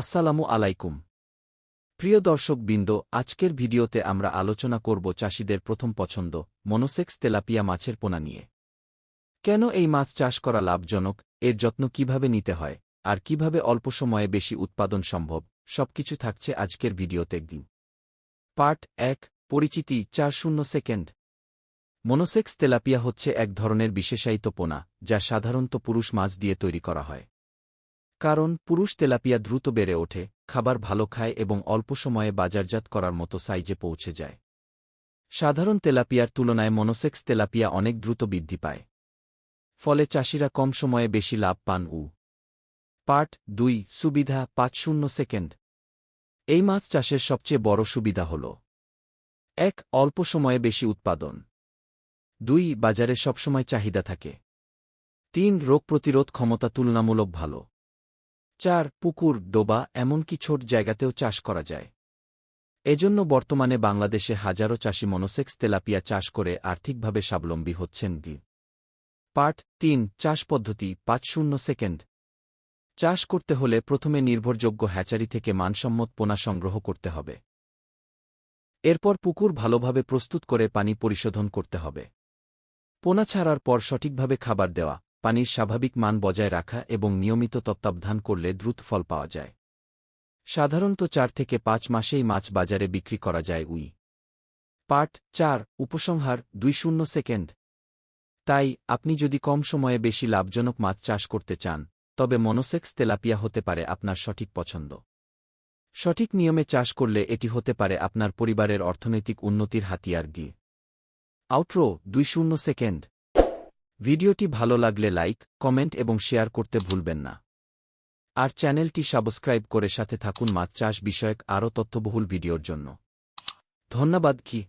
আসসালামু আলাইকুম। প্রিয় দর্শক বৃন্দ আজকের ভিডিওতে আমরা আলোচনা করব চাষিদের প্রথম পছন্দ, মনোসেক্স তেলাপিয়া মাছের পোনা নিয়ে। কেন এই মাছ চাষ করা লাভজনক, এর যত্ন কীভাবে নিতে হয়, আর কীভাবে অল্প সময়ে বেশি উৎপাদন সম্ভব, সবকিছু থাকছে আজকের ভিডিওতে গি পার্ট এক, পরিচিতি, চার শূন্য সেকেন্ড। মনোসেক্স তেলাপিয়া হচ্ছে এক ধরনের বিশেষায়িত পোনা, যা সাধারণত পুরুষ মাছ দিয়ে তৈরি করা হয়। কারণ পুরুষ তেলাপিয়া দ্রুত বেড়ে ওঠে, খাবার ভালো খায় এবং অল্প সময়ে বাজারজাত করার মতো সাইজে পৌঁছে যায়। সাধারণ তেলাপিয়ার তুলনায় মনোসেক্স তেলাপিয়া অনেক দ্রুত বৃদ্ধি পায়। ফলে চাষিরা কম সময়ে বেশি লাভ পান উ। পার্ট দুই, সুবিধা, পাঁচ শূন্য সেকেন্ড। এই মাছ চাষের সবচেয়ে বড় সুবিধা হল, এক, অল্প সময়ে বেশি উৎপাদন। দুই, বাজারে সবসময় চাহিদা থাকে। তিন, রোগ প্রতিরোধ ক্ষমতা তুলনামূলক ভালো। চার, পুকুর, ডোবা, এমনকি ছোট জায়গাতেও চাষ করা যায়। এজন্য বর্তমানে বাংলাদেশে হাজারো চাষি মনোসেক্স তেলাপিয়া চাষ করে আর্থিকভাবে স্বাবলম্বী হচ্ছেন গি। পার্ট তিন, চাষ পদ্ধতি, পাঁচ শূন্য সেকেন্ড। চাষ করতে হলে প্রথমে নির্ভরযোগ্য হ্যাচারি থেকে মানসম্মত পোনা সংগ্রহ করতে হবে। এরপর পুকুর ভালোভাবে প্রস্তুত করে পানি পরিশোধন করতে হবে। পোনা ছাড়ার পর সঠিকভাবে খাবার দেওয়া। পানির স্বাভাবিক মান বজায় রাখা এবং নিয়মিত তত্ত্বাবধান করলে দ্রুত ফল পাওয়া যায়। সাধারণত চার থেকে পাঁচ মাসেই মাছ বাজারে বিক্রি করা যায় উই। পার্ট চার, উপসংহার, দুই শূন্য সেকেন্ড। তাই, আপনি যদি কম সময়ে বেশি লাভজনক মাছ চাষ করতে চান, তবে মনোসেক্স তেলাপিয়া হতে পারে আপনার সঠিক পছন্দ। সঠিক নিয়মে চাষ করলে এটি হতে পারে আপনার পরিবারের অর্থনৈতিক উন্নতির হাতিয়ার গিয়ে আউট্রো, দুই শূন্য সেকেন্ড। ভিডিওটি ভালো লাগলে লাইক, কমেন্ট এবং শেয়ার করতে ভুলবেন না। আর চ্যানেলটি সাবস্ক্রাইব করে সাথে থাকুন মাছ চাষ বিষয়ক আরও তথ্যবহুল ভিডিওর জন্য। ধন্যবাদ কি?